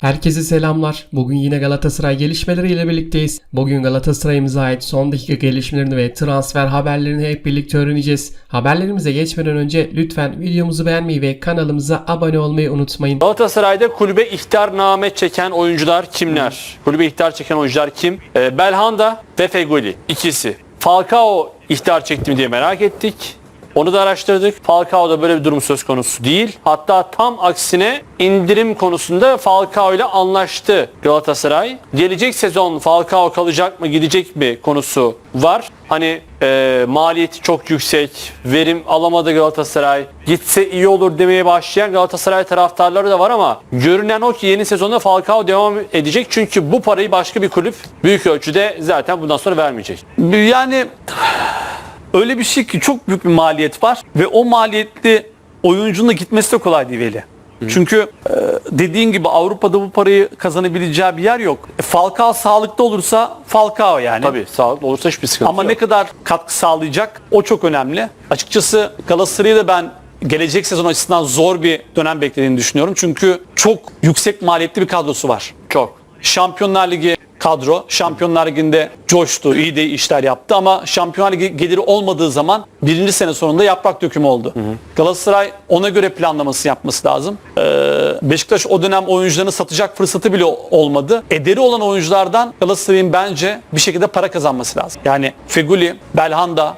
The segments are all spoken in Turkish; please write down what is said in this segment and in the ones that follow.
Herkese selamlar. Bugün yine Galatasaray gelişmeleriyle birlikteyiz. Bugün Galatasaray'ımıza ait son dakika gelişmelerini ve transfer haberlerini hep birlikte öğreneceğiz. Haberlerimize geçmeden önce lütfen videomuzu beğenmeyi ve kanalımıza abone olmayı unutmayın. Galatasaray'da kulübe ihtarname çeken oyuncular kimler? Kulübe ihtar çeken oyuncular kim? Ee, Belhanda ve Feguli ikisi. Falcao ihtar çekti mi diye merak ettik. Onu da araştırdık. Falcao'da böyle bir durum söz konusu değil. Hatta tam aksine indirim konusunda Falcao ile anlaştı Galatasaray. Gelecek sezon Falcao kalacak mı gidecek mi konusu var. Hani e, maliyeti çok yüksek, verim alamadı Galatasaray. Gitse iyi olur demeye başlayan Galatasaray taraftarları da var ama görünen o ki yeni sezonda Falcao devam edecek. Çünkü bu parayı başka bir kulüp büyük ölçüde zaten bundan sonra vermeyecek. Yani öyle bir şey ki çok büyük bir maliyet var ve o maliyetli oyuncunun da gitmesi de kolay değil Veli. Çünkü e, dediğin gibi Avrupa'da bu parayı kazanabileceği bir yer yok. E, Falcao sağlıklı olursa Falcao yani. Tabii sağlıklı olursa hiçbir sıkıntı Ama yok. ne kadar katkı sağlayacak o çok önemli. Açıkçası Galatasaray'ı da ben gelecek sezon açısından zor bir dönem beklediğini düşünüyorum. Çünkü çok yüksek maliyetli bir kadrosu var. Çok. Şampiyonlar Ligi kadro. Şampiyonlar Ligi'nde coştu, iyi de işler yaptı ama Şampiyonlar Ligi geliri olmadığı zaman birinci sene sonunda yaprak dökümü oldu. Galatasaray ona göre planlaması yapması lazım. Ee, Beşiktaş o dönem oyuncularını satacak fırsatı bile olmadı. Ederi olan oyunculardan Galatasaray'ın bence bir şekilde para kazanması lazım. Yani Feguli, Belhanda,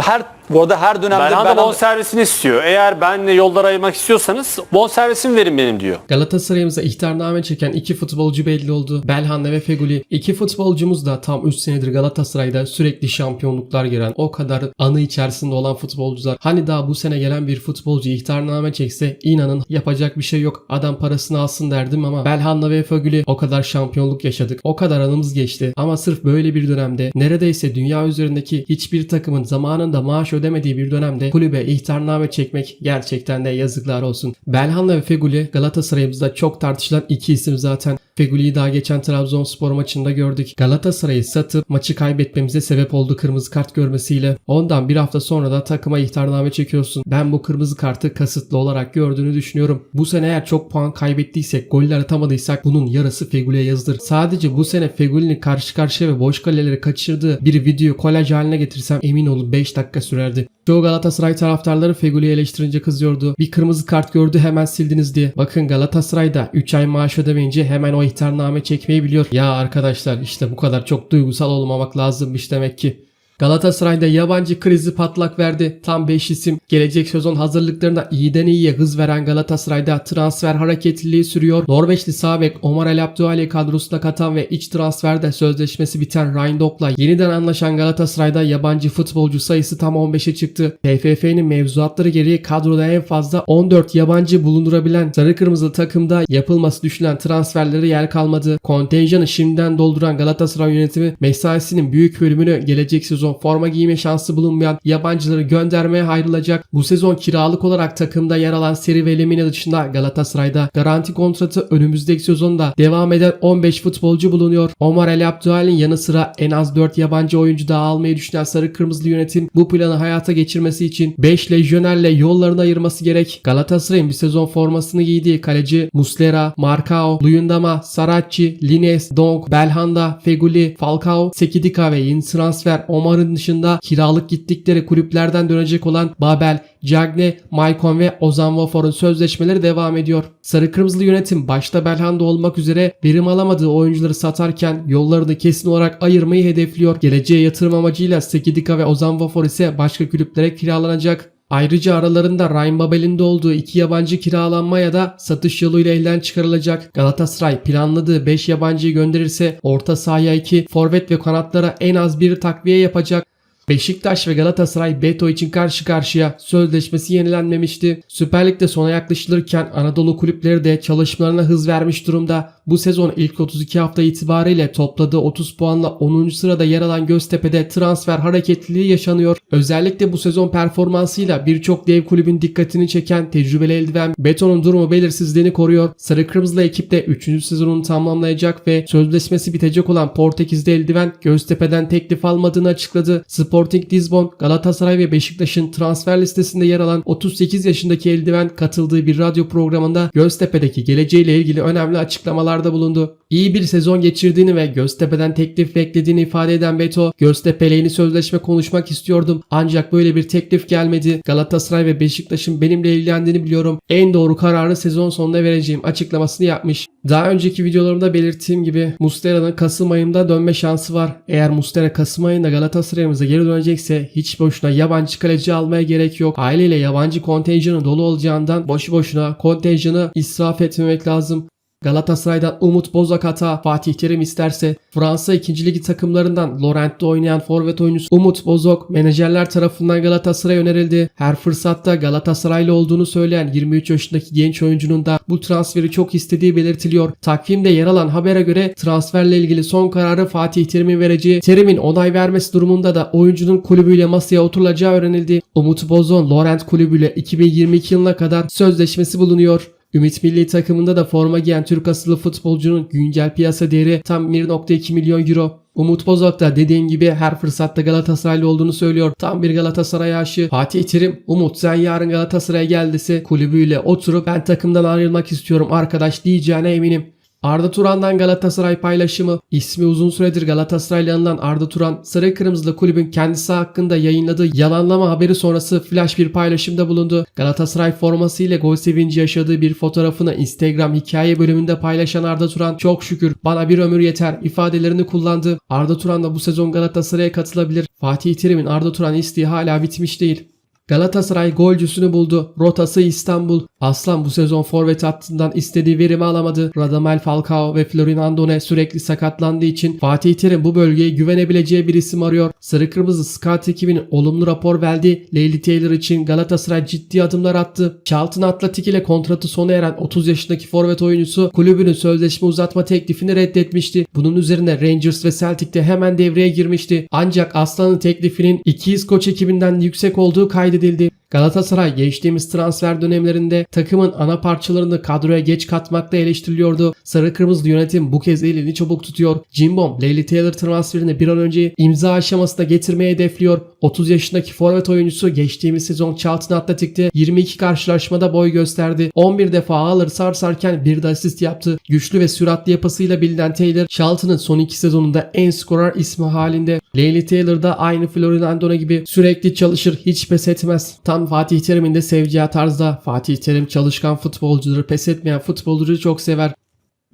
her bu arada her dönemde Belhanda Belhanda- bonservisini istiyor. Eğer benle yollara ayırmak istiyorsanız bonservisimi verin benim diyor. Galatasaray'ımıza ihtarname çeken iki futbolcu belli oldu. Belhanda ve Feguli. İki futbolcumuz da tam 3 senedir Galatasaray'da sürekli şampiyonluklar gören, o kadar anı içerisinde olan futbolcular. Hani daha bu sene gelen bir futbolcu ihtarname çekse inanın yapacak bir şey yok. Adam parasını alsın derdim ama Belhanda ve Feguli o kadar şampiyonluk yaşadık. O kadar anımız geçti. Ama sırf böyle bir dönemde neredeyse dünya üzerindeki hiçbir takımın zamanında maaş ödemediği bir dönemde kulübe ihtarname çekmek gerçekten de yazıklar olsun. Belhanda ve Feguli Galatasaray'ımızda çok tartışılan iki isim zaten. Feguli'yi daha geçen Trabzonspor maçında gördük. Galatasaray'ı satıp maçı kaybetmemize sebep oldu kırmızı kart görmesiyle. Ondan bir hafta sonra da takıma ihtarname çekiyorsun. Ben bu kırmızı kartı kasıtlı olarak gördüğünü düşünüyorum. Bu sene eğer çok puan kaybettiysek, goller atamadıysak bunun yarısı Feguli'ye yazılır. Sadece bu sene Feguli'nin karşı karşıya ve boş kaleleri kaçırdığı bir video kolaj haline getirsem emin olun 5 dakika sürerdi. Çoğu Galatasaray taraftarları Feguli'yi eleştirince kızıyordu. Bir kırmızı kart gördü hemen sildiniz diye. Bakın Galatasaray'da 3 ay maaş ödemeyince hemen o ihtarname çekmeyi biliyor. Ya arkadaşlar işte bu kadar çok duygusal olmamak lazımmış demek ki. Galatasaray'da yabancı krizi patlak verdi. Tam 5 isim. Gelecek sezon hazırlıklarına iyiden iyiye hız veren Galatasaray'da transfer hareketliliği sürüyor. Norveçli sağ bek Omar El Abdüali kadrosuna katan ve iç transferde sözleşmesi biten Ryan Dock'la yeniden anlaşan Galatasaray'da yabancı futbolcu sayısı tam 15'e çıktı. TFF'nin mevzuatları gereği kadroda en fazla 14 yabancı bulundurabilen sarı kırmızı takımda yapılması düşünülen transferlere yer kalmadı. Kontenjanı şimdiden dolduran Galatasaray yönetimi mesaisinin büyük bölümünü gelecek sezon forma giyme şansı bulunmayan yabancıları göndermeye ayrılacak. Bu sezon kiralık olarak takımda yer alan Seri ve Lemina dışında Galatasaray'da garanti kontratı önümüzdeki sezonda devam eden 15 futbolcu bulunuyor. Omar El Abdüal'in yanı sıra en az 4 yabancı oyuncu daha almayı düşünen Sarı Kırmızılı yönetim bu planı hayata geçirmesi için 5 lejyonerle yollarını ayırması gerek. Galatasaray'ın bir sezon formasını giydiği kaleci Muslera, Marcao, Luyendama, Saracchi, Lines, Donk, Belhanda, Feguli, Falcao, Sekidika ve yeni transfer Omar'ın dışında kiralık gittikleri kulüplerden dönecek olan Babel, Cagne, Maicon ve Ozan Vafor'un sözleşmeleri devam ediyor. Sarı Kırmızılı yönetim başta Belhanda olmak üzere verim alamadığı oyuncuları satarken yollarını kesin olarak ayırmayı hedefliyor. Geleceğe yatırım amacıyla Sekidika ve Ozan Vafor ise başka kulüplere kiralanacak. Ayrıca aralarında Ryan Babel'in de olduğu iki yabancı kiralanma ya da satış yoluyla elden çıkarılacak. Galatasaray planladığı 5 yabancıyı gönderirse orta sahaya 2, forvet ve kanatlara en az bir takviye yapacak. Beşiktaş ve Galatasaray Beto için karşı karşıya sözleşmesi yenilenmemişti. Süper Lig'de sona yaklaşılırken Anadolu kulüpleri de çalışmalarına hız vermiş durumda. Bu sezon ilk 32 hafta itibariyle topladığı 30 puanla 10. sırada yer alan Göztepe'de transfer hareketliliği yaşanıyor. Özellikle bu sezon performansıyla birçok dev kulübün dikkatini çeken tecrübeli eldiven Beto'nun durumu belirsizliğini koruyor. Sarı Kırmızılı ekip de 3. sezonunu tamamlayacak ve sözleşmesi bitecek olan Portekiz'de eldiven Göztepe'den teklif almadığını açıkladı. Spor Sporting Lisbon, Galatasaray ve Beşiktaş'ın transfer listesinde yer alan 38 yaşındaki eldiven katıldığı bir radyo programında Göztepe'deki geleceğiyle ilgili önemli açıklamalarda bulundu. İyi bir sezon geçirdiğini ve Göztepe'den teklif beklediğini ifade eden Beto, Göztepe ile yeni sözleşme konuşmak istiyordum ancak böyle bir teklif gelmedi. Galatasaray ve Beşiktaş'ın benimle ilgilendiğini biliyorum. En doğru kararı sezon sonunda vereceğim açıklamasını yapmış. Daha önceki videolarımda belirttiğim gibi Mustera'nın Kasım ayında dönme şansı var. Eğer Mustera Kasım ayında Galatasaray'ımıza geri dönecekse hiç boşuna yabancı kaleci almaya gerek yok. Aileyle yabancı kontenjanı dolu olacağından boşu boşuna kontenjanı israf etmemek lazım. Galatasaray'dan Umut Bozak hata Fatih Terim isterse Fransa 2. ligi takımlarından Lorent'te oynayan forvet oyuncusu Umut Bozok menajerler tarafından Galatasaray'a önerildi. Her fırsatta Galatasaraylı olduğunu söyleyen 23 yaşındaki genç oyuncunun da bu transferi çok istediği belirtiliyor. Takvimde yer alan habere göre transferle ilgili son kararı Fatih Terim'in vereceği, Terim'in onay vermesi durumunda da oyuncunun kulübüyle masaya oturulacağı öğrenildi. Umut Bozok Lorent kulübüyle 2022 yılına kadar sözleşmesi bulunuyor. Ümit Milli takımında da forma giyen Türk asıllı futbolcunun güncel piyasa değeri tam 1.2 milyon euro. Umut Bozok da dediğim gibi her fırsatta Galatasaraylı olduğunu söylüyor. Tam bir Galatasaray aşığı. Fatih Terim, Umut sen yarın Galatasaray'a gel kulübüyle oturup ben takımdan ayrılmak istiyorum arkadaş diyeceğine eminim. Arda Turan'dan Galatasaray paylaşımı. İsmi uzun süredir Galatasaray'la anılan Arda Turan, Sarı Kırmızılı kulübün kendisi hakkında yayınladığı yalanlama haberi sonrası flash bir paylaşımda bulundu. Galatasaray forması ile gol sevinci yaşadığı bir fotoğrafını Instagram hikaye bölümünde paylaşan Arda Turan çok şükür bana bir ömür yeter ifadelerini kullandı. Arda Turan da bu sezon Galatasaray'a katılabilir. Fatih Terim'in Arda Turan isteği hala bitmiş değil. Galatasaray golcüsünü buldu. Rotası İstanbul. Aslan bu sezon forvet hattından istediği verimi alamadı. Radamel Falcao ve Florin Andone sürekli sakatlandığı için Fatih Terim bu bölgeye güvenebileceği bir isim arıyor. Sarı Kırmızı Scout ekibinin olumlu rapor verdi. Leyli Taylor için Galatasaray ciddi adımlar attı. Charlton Atletik ile kontratı sona eren 30 yaşındaki forvet oyuncusu kulübünün sözleşme uzatma teklifini reddetmişti. Bunun üzerine Rangers ve Celtic de hemen devreye girmişti. Ancak Aslan'ın teklifinin iki İskoç ekibinden yüksek olduğu kaydedildi. Galatasaray geçtiğimiz transfer dönemlerinde takımın ana parçalarını kadroya geç katmakta eleştiriliyordu. Sarı Kırmızı yönetim bu kez elini çabuk tutuyor. Jimbom, Leyli Taylor transferini bir an önce imza aşamasına getirmeye hedefliyor. 30 yaşındaki forvet oyuncusu geçtiğimiz sezon Charlton Atletik'te 22 karşılaşmada boy gösterdi. 11 defa ağları sarsarken bir de asist yaptı. Güçlü ve süratli yapısıyla bilinen Taylor, Charlton'ın son iki sezonunda en skorer ismi halinde. Leyli Taylor da aynı Florin Andone gibi sürekli çalışır, hiç pes etmez. Tam Fatih Terim'in de seveceği tarzda. Fatih Terim çalışkan futbolcuları, pes etmeyen futbolcuları çok sever.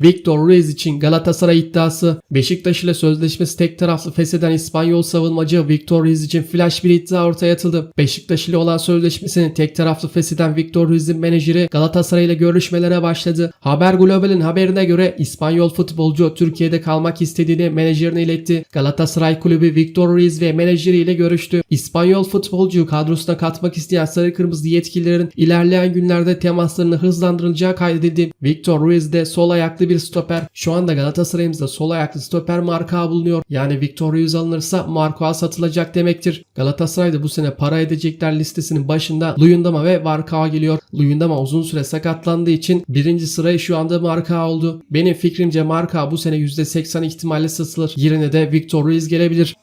Victor Ruiz için Galatasaray iddiası Beşiktaş ile sözleşmesi tek taraflı fesheden İspanyol savunmacı Victor Ruiz için flash bir iddia ortaya atıldı. Beşiktaş ile olan sözleşmesini tek taraflı fesheden Victor Ruiz'in menajeri Galatasaray ile görüşmelere başladı. Haber Global'in haberine göre İspanyol futbolcu Türkiye'de kalmak istediğini menajerine iletti. Galatasaray kulübü Victor Ruiz ve menajeriyle görüştü. İspanyol futbolcuyu kadrosuna katmak isteyen sarı kırmızı yetkililerin ilerleyen günlerde temaslarını hızlandırılacağı kaydedildi. Victor Ruiz de sol ayaklı bir stoper. Şu anda Galatasaray'ımızda sol ayaklı stoper marka bulunuyor. Yani Victor Ruiz alınırsa Marko'a satılacak demektir. Galatasaray'da bu sene para edecekler listesinin başında Luyendama ve Marka geliyor. Luyendama uzun süre sakatlandığı için birinci sırayı şu anda Marka oldu. Benim fikrimce Marka bu sene %80 ihtimalle satılır. Yerine de Victor Ruiz gelebilir.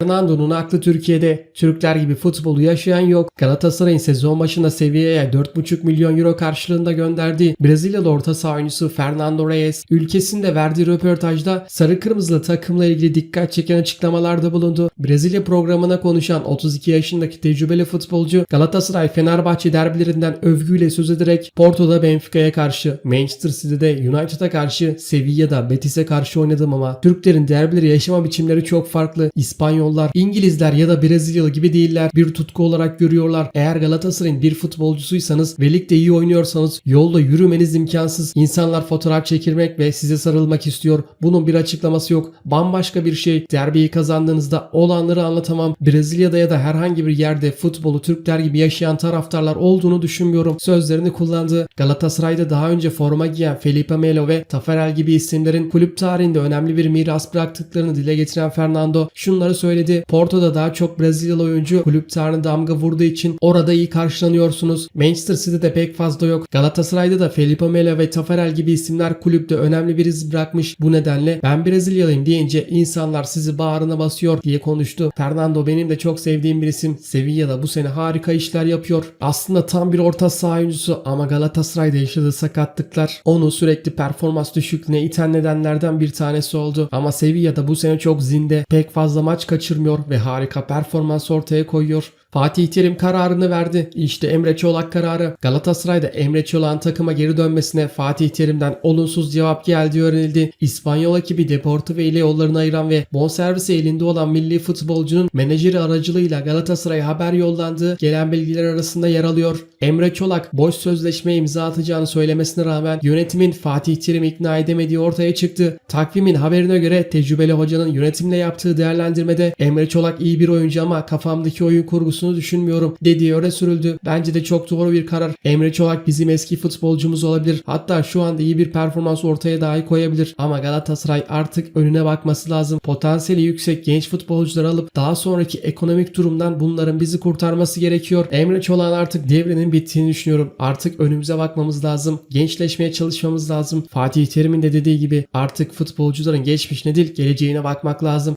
Fernando'nun aklı Türkiye'de. Türkler gibi futbolu yaşayan yok. Galatasaray'ın sezon başında seviyeye 4,5 milyon euro karşılığında gönderdiği Brezilyalı orta saha oyuncusu Fernando Reyes ülkesinde verdiği röportajda sarı kırmızılı takımla ilgili dikkat çeken açıklamalarda bulundu. Brezilya programına konuşan 32 yaşındaki tecrübeli futbolcu Galatasaray Fenerbahçe derbilerinden övgüyle söz ederek Porto'da Benfica'ya karşı, Manchester City'de United'a karşı, Sevilla'da Betis'e karşı oynadım ama Türklerin derbileri yaşama biçimleri çok farklı. İspanyol İspanyollar, İngilizler ya da Brezilyalı gibi değiller. Bir tutku olarak görüyorlar. Eğer Galatasaray'ın bir futbolcusuysanız ve ligde iyi oynuyorsanız yolda yürümeniz imkansız. İnsanlar fotoğraf çekilmek ve size sarılmak istiyor. Bunun bir açıklaması yok. Bambaşka bir şey. Derbiyi kazandığınızda olanları anlatamam. Brezilya'da ya da herhangi bir yerde futbolu Türkler gibi yaşayan taraftarlar olduğunu düşünmüyorum. Sözlerini kullandı. Galatasaray'da daha önce forma giyen Felipe Melo ve Taferel gibi isimlerin kulüp tarihinde önemli bir miras bıraktıklarını dile getiren Fernando şunları söyledi söyledi. Porto'da daha çok Brezilyalı oyuncu kulüp tarihine damga vurduğu için orada iyi karşılanıyorsunuz. Manchester City'de pek fazla yok. Galatasaray'da da Felipe Melo ve Tafarel gibi isimler kulüpte önemli bir iz bırakmış. Bu nedenle ben Brezilyalıyım deyince insanlar sizi bağrına basıyor diye konuştu. Fernando benim de çok sevdiğim bir isim. Sevilla'da bu sene harika işler yapıyor. Aslında tam bir orta saha oyuncusu ama Galatasaray'da yaşadığı sakatlıklar onu sürekli performans düşüklüğüne iten nedenlerden bir tanesi oldu. Ama Sevilla'da bu sene çok zinde. Pek fazla maç kaçırmıyor ve harika performans ortaya koyuyor. Fatih Terim kararını verdi. İşte Emre Çolak kararı. Galatasaray'da Emre Çolak'ın takıma geri dönmesine Fatih Terim'den olumsuz cevap geldiği öğrenildi. İspanyol ekibi Deportivo ile yollarını ayıran ve bonservisi elinde olan milli futbolcunun menajeri aracılığıyla Galatasaray'a haber yollandığı gelen bilgiler arasında yer alıyor. Emre Çolak boş sözleşmeye imza atacağını söylemesine rağmen yönetimin Fatih Terim'i ikna edemediği ortaya çıktı. Takvimin haberine göre tecrübeli hocanın yönetimle yaptığı değerlendirmede Emre Çolak iyi bir oyuncu ama kafamdaki oyun kurgusunu düşünmüyorum dediği öne sürüldü. Bence de çok doğru bir karar. Emre Çolak bizim eski futbolcumuz olabilir. Hatta şu anda iyi bir performans ortaya dahi koyabilir. Ama Galatasaray artık önüne bakması lazım. Potansiyeli yüksek genç futbolcular alıp daha sonraki ekonomik durumdan bunların bizi kurtarması gerekiyor. Emre Çolak'ın artık devrinin bittiğini düşünüyorum. Artık önümüze bakmamız lazım. Gençleşmeye çalışmamız lazım. Fatih Terim'in de dediği gibi artık futbolcuların geçmişine değil geleceğine bakmak lazım.